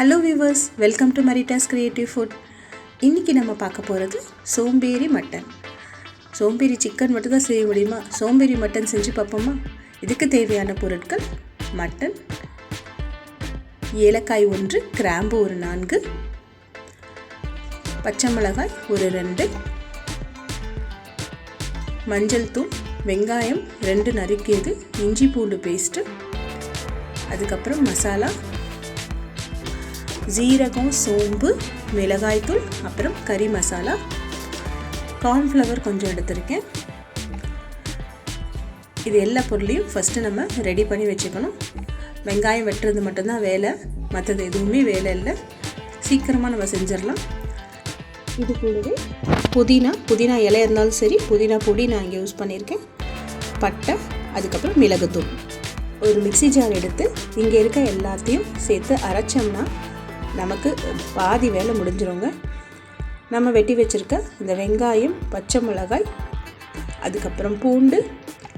Hello viewers welcome to மரிட்டாஸ் creative food இன்றைக்கி நம்ம பார்க்க போகிறது சோம்பேறி மட்டன். சோம்பேறி சிக்கன் மட்டும் தான் செய்ய முடியுமா? சோம்பேறி மட்டன் செஞ்சு பார்ப்போமா? இதுக்கு தேவையான பொருட்கள் மட்டன் ஏலக்காய் ஒன்று கிராம்பு ஒரு நான்கு பச்சை மிளகாய் ஒரு ரெண்டு மஞ்சள் தூள் வெங்காயம் ரெண்டு நறுக்கியது இஞ்சி பூண்டு பேஸ்ட்டு அதுக்கப்புறம் மசாலா ஜீரகம் சோம்பு மிளகாய்த்தூள் அப்புறம் கறி மசாலா. கார்ன்ஃப்ளவர் கொஞ்சம் எடுத்திருக்கேன். இது எல்லா பொருளையும் ஃபஸ்ட்டு நம்ம ரெடி பண்ணி வச்சுக்கணும். வெங்காயம் வெட்டுறது மட்டும்தான் வேலை. மற்றது எதுவுமே வேலை இல்லை. சீக்கிரமாக நம்ம செஞ்சிடலாம். இது கூடவே புதினா புதினா இலை இருந்தாலும் சரி புதினா பொடி நான் இங்கே யூஸ் பண்ணியிருக்கேன். பட்டை அதுக்கப்புறம் மிளகுத்தூள். ஒரு மிக்சி ஜார் எடுத்து இங்கே இருக்க எல்லாத்தையும் சேர்த்து அரைச்சோம்னா நமக்கு பாதி வேலை முடிஞ்சிருங்க. நம்ம வெட்டி வச்சுருக்க இந்த வெங்காயம் பச்சை மிளகாய் அதுக்கப்புறம் பூண்டு.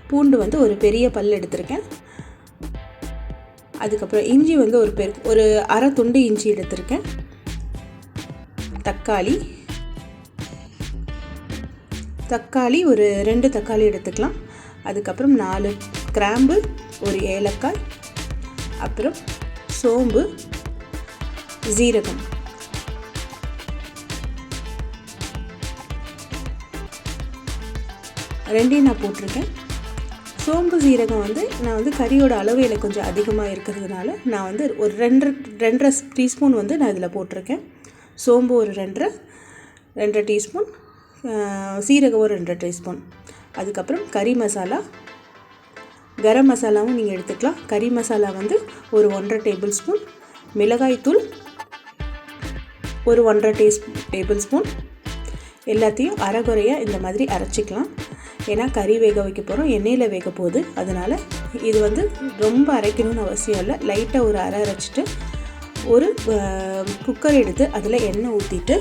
பூண்டு வந்து ஒரு பெரிய பல் எடுத்திருக்கேன். அதுக்கப்புறம் இஞ்சி வந்து ஒரு பெரு ஒரு அரை துண்டு இஞ்சி எடுத்திருக்கேன். தக்காளி. தக்காளி ஒரு ரெண்டு தக்காளி எடுத்துக்கலாம். அதுக்கப்புறம் நாலு கிராம்பு ஒரு ஏலக்காய். அப்புறம் சோம்பு. ஜீரகம். ரெண்டையும் நான் போட்டிருக்கேன். சோம்பு ஜீரகம் வந்து நான் வந்து கறியோட அளவு எனக்கு கொஞ்சம் அதிகமாக இருக்கிறதுனால நான் வந்து ஒரு ரெண்டு ரெண்டரை டீஸ்பூன் வந்து நான் இதில் போட்டிருக்கேன். சோம்பு ஒரு ரெண்டரை ரெண்டரை டீஸ்பூன் சீரகம் ஒரு ரெண்டரை டீஸ்பூன். அதுக்கப்புறம் கறி மசாலா. கரம் மசாலாவும் நீங்கள் எடுத்துக்கலாம். கறி மசாலா வந்து ஒரு ஒன்றரை டேபிள் ஸ்பூன். மிளகாய்த்தூள் ஒரு ஒன்றரை டீஸ் டேபிள் ஸ்பூன் எல்லாத்தையும் அரைகுறையாக இந்த மாதிரி அரைச்சிக்கலாம். ஏன்னா கறி வேக வைக்க போகிறோம் எண்ணெயில் வேக போகுது. அதனால் இது வந்து ரொம்ப அரைக்கணும்னு அவசியம் இல்லை. லைட்டாக ஒரு அரை அரைச்சிட்டு ஒரு குக்கர் எடுத்து அதில் எண்ணெய் ஊற்றிட்டு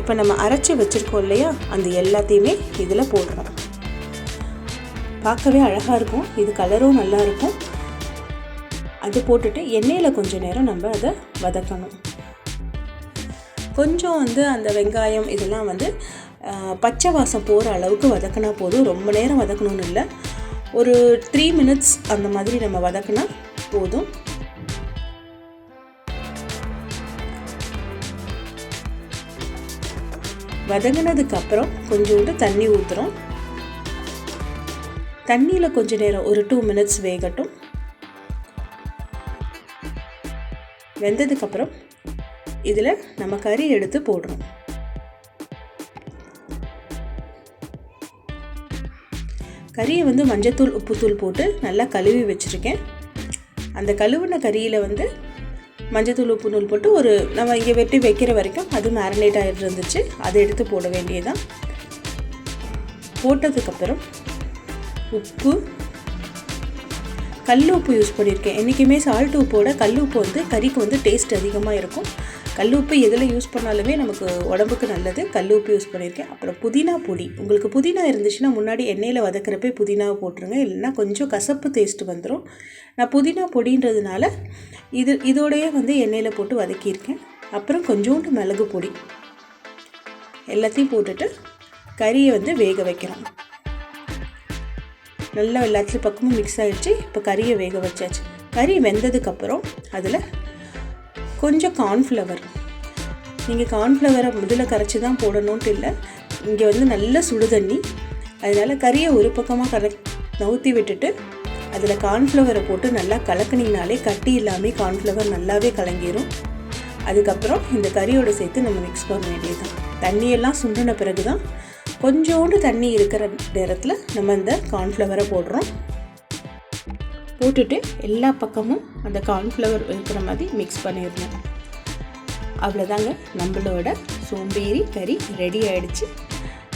இப்போ நம்ம அரைச்சி வச்சுருக்கோம் இல்லையா? அந்த எல்லாத்தையுமே இதில் போடுறோம் பார்க்கவே அழகாக இருக்கும். இது கலரும் நல்லா இருக்கும். அது போட்டுட்டு எண்ணெயில் கொஞ்சம் நேரம் நம்ம அதை வதக்கணும். கொஞ்சம் வந்து அந்த வெங்காயம் இதெல்லாம் வந்து பச்சை வாசம் போகிற அளவுக்கு வதக்கினா போதும். ரொம்ப நேரம் வதக்கணும்னு இல்லை. ஒரு த்ரீ மினிட்ஸ் அந்த மாதிரி நம்ம வதக்கினா போதும். வதங்கினதுக்கப்புறம் கொஞ்சோண்டு தண்ணி ஊற்றுறோம் தண்ணியில் கொஞ்ச நேரம் ஒரு டூ மினிட்ஸ் வேகட்டும். வெந்ததுக்கப்புறம் இதில் நம்ம கறி எடுத்து போடுறோம். கறியை வந்து மஞ்சத்தூள் உப்புத்தூள் போட்டு நல்லா கழுவி வச்சுருக்கேன். அந்த கழுவுன கறியில் வந்து மஞ்சத்தூள் உப்பு நூல் போட்டு ஒரு நம்ம இங்கே வெட்டி வைக்கிற வரைக்கும் அது மேரினேட் ஆகிட்டு இருந்துச்சு. அதை எடுத்து போட வேண்டியதான் போட்டதுக்கப்புறம் உப்பு கல் உப்பு யூஸ் பண்ணியிருக்கேன். என்றைக்குமே சால்ட் உப்போட கல் உப்பு வந்து கறிக்கு வந்து டேஸ்ட் அதிகமாக இருக்கும். கல் உப்பு எதில் யூஸ் பண்ணாலுமே நமக்கு உடம்புக்கு நல்லது. கல் உப்பு யூஸ் பண்ணியிருக்கேன் அப்புறம் புதினா பொடி. உங்களுக்கு புதினா இருந்துச்சுன்னா முன்னாடி எண்ணெயில் வதக்கிறப்பே புதினாவை போட்டுருங்க. இல்லைன்னா கொஞ்சம் கசப்பு டேஸ்ட் வந்துடும் நான் புதினா பொடின்றதுனால இது இதோடையே வந்து எண்ணெயில் போட்டு வதக்கியிருக்கேன். அப்புறம் கொஞ்சோண்டு மிளகு பொடி. எல்லாத்தையும் போட்டுட்டு கறியை வந்து வேக வைக்கிறோம் நல்லா எல்லாத்துலேயும் பக்கமும் மிக்ஸ் ஆகிடுச்சு இப்போ கறியை வேக வச்சாச்சு. கறி வெந்ததுக்கப்புறம் அதில் கொஞ்சம் கார்ன்ஃப்ளவர் நீங்கள் கார்ன்ஃப்ளவரை முதல்ல கரைச்சி தான் போடணுன்ட்டு இல்லை. இங்கே வந்து நல்ல சுடு தண்ணி. அதனால் கறியை ஒரு பக்கமாக கர நவுத்தி விட்டுட்டு அதில் கார்ன்ஃப்ளவரை போட்டு நல்லா கலக்குனிங்கனாலே கட்டி இல்லாமல் கார்ன்ஃப்ளவர் நல்லாவே கலங்கிடும் அதுக்கப்புறம் இந்த கறியோடு சேர்த்து நம்ம மிக்ஸ் பண்ண வேண்டியது தண்ணியெல்லாம் சுண்டின பிறகு தான் கொஞ்சோண்டு தண்ணி இருக்கிற நேரத்தில் நம்ம இந்த கார்ன்ஃப்ளவரை போடுறோம். போட்டுட்டு எல்லா பக்கமும் அந்த கார்ன்ஃப்ளவர் இருக்கிற மாதிரி மிக்ஸ் பண்ணிடணும். அவ்வளோதாங்க நம்மளோட சோம்பேறி கறி ரெடி ஆகிடுச்சு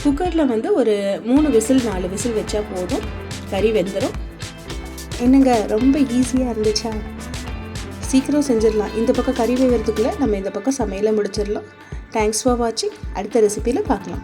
குக்கரில் வந்து ஒரு மூணு விசில் நாலு விசில் வச்சா போதும். கறி வெந்துடும் என்னங்க ரொம்ப ஈஸியாக இருந்துச்சா? சீக்கிரம் செஞ்சிடலாம். இந்த பக்கம் கறி வேகிறதுக்குள்ளே நம்ம இந்த பக்கம் சமையலை முடிச்சிடலாம். தேங்க்ஸ் ஃபார் வாட்சிங் அடுத்த ரெசிப்பியில் பார்க்கலாம்.